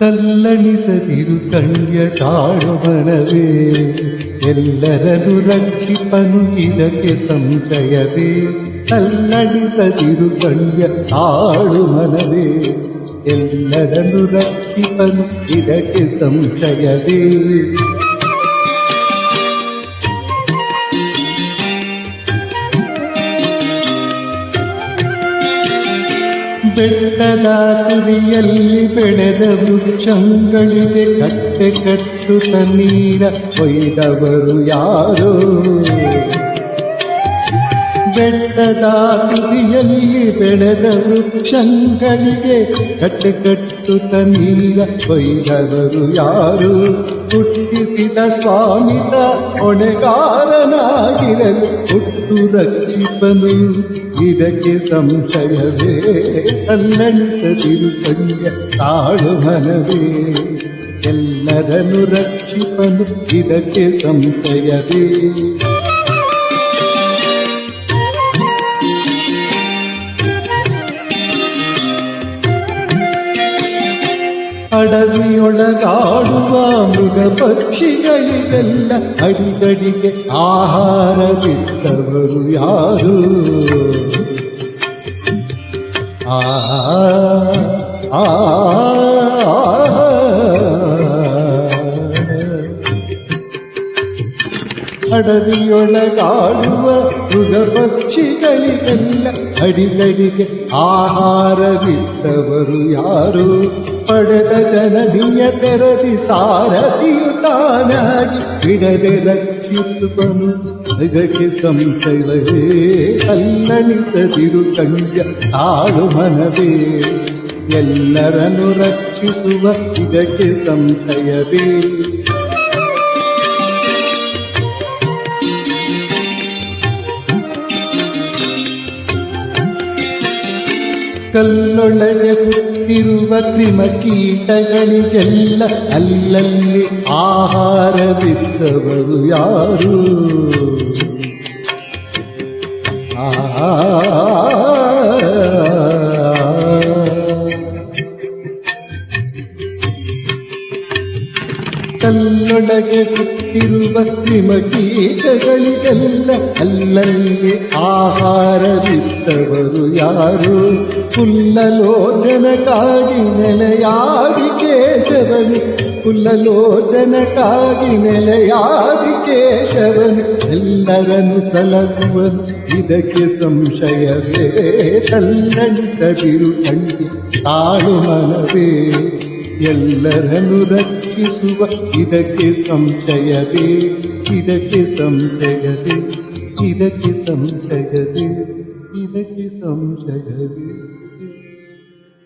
ತಲ್ಲಣಿಸದಿರು ಕಣ್ಯ ತಾಳು ಮನವೇ ಎಲ್ಲರನ್ನು ರಕ್ಷಿಪನು ಇದಕ್ಕೆ ಸಂಶಯವೇ ತಲ್ಲಣಿಸದಿರು ಕಣ್ಯ ತಾಳು ಮನವೇ ಎಲ್ಲರನ್ನು ರಕ್ಷಿಪನು ಇದಕ್ಕೆ ಸಂಶಯವೇ ಬೆಟ್ಟದ ತುದಿಯಲ್ಲಿ ಬೆಳೆದ ವೃಕ್ಷಗಳಿಗೆ ಕಟ್ಟೆ ಕಟ್ಟುತ್ತ ನೀರ ಕೊಯ್ದವರು ಯಾರೋ? ಬೆಟ್ಟದ ತುದಿಯಲ್ಲಿ ಬೆಳೆದ ವೃಕ್ಷಗಳಿಗೆ ಕಟ್ಟೆ ಕಟ್ಟುತ್ತ ನೀರ ಕೊಯ್ದವರು ಯಾರು? ಹುಟ್ಟಿಸಿದ ಸ್ವಾಮಿತ ಹೊಣೆಗಾರನಾಗಿರಲು ಹುಟ್ಟು ರಕ್ಷಿಪನು ಇದಕ್ಕೆ ಸಂಶಯವೇ? ತಲ್ಲಣಿಸದಿರು ಕಣ್ಯ ತಾಳು ಮನವೇ. ಎಲ್ಲರನ್ನು ರಕ್ಷಿಪನು. ಇದಕ್ಕೆ ಸಂಶಯವೇ? ಅಡವಿಯೊಳಗಾಡುವ ಮೃಗ ಪಕ್ಷಿಗಳಿಗೆಲ್ಲ ಅಡಿಗಡಿಗೆ ಆಹಾರ ಬಿಟ್ಟವರು ಯಾರು ಆ. ಆ, ಅಡವಿಯೊಳಗಾಡುವ ಮೃಗ ಪಕ್ಷಿಗಳಿಗೆಲ್ಲ ಅಡಿಗಡಿಗೆ ಆಹಾರವಿದ್ದವರು ಯಾರು ಪಡೆದ ಜನನಿಯ ತೆರದಿ ಸಾರಥಿಯು ತಾನಾಗಿ ಬಿಡದೆ ರಕ್ಷಿಸುವನು ಇದಕ್ಕೆ ಸಂಶಯವೇ ಅಲ್ಲಣಿಸದಿರು ಕಂಡ್ಯ ತಾಳು ಮನವೇ ಎಲ್ಲರನ್ನು ರಕ್ಷಿಸುವ ಇದಕ್ಕೆ ಸಂಶಯವೇ ಕಲ್ಲೊಳಗೆ ಹುಟ್ಟಿರುವ ಕ್ರಿಮಕೀಟಗಳಿಗೆಲ್ಲ ಅಲ್ಲಲ್ಲಿ ಆಹಾರವಿದ್ದವರು ಯಾರು ಆ ಕಲ್ಲೊಳಗೆ ಹುಟ್ಟಿರುವ ಕ್ರಿಮಕೀಟಗಳಿಗೆಲ್ಲ ಅಲ್ಲಲ್ಲಿ ಆಹಾರವಿದ್ದವರು ಯಾರು? ಕುಲ್ಲಲೋಚನಕ್ಕಾಗಿ ನೆಲೆಯಾಗಿ ಕೇಶವನು. ಕುಲ್ಲಲೋಚನಕ್ಕಾಗಿ ನೆಲೆಯಾಗಿ ಕೇಶವನು. ಎಲ್ಲರನ್ನು ಸಲಹುವನು ಇದಕ್ಕೆ ಸಂಶಯವೇ. ತಲ್ಲಣಿಸದಿರು ಕಂಡಿ ತಾಳು ಮನವೇ. ಎಲ್ಲರನ್ನು ರಕ್ಷಿಸುವ ಇದಕ್ಕೆ ಸಂಶಯವೇ ಇದಕ್ಕೆ ಸಂಶಯವೇ ಇದಕ್ಕೆ ಸಂಶಯವೇ ಇದಕ್ಕೆ ಸಂಶಯವೇ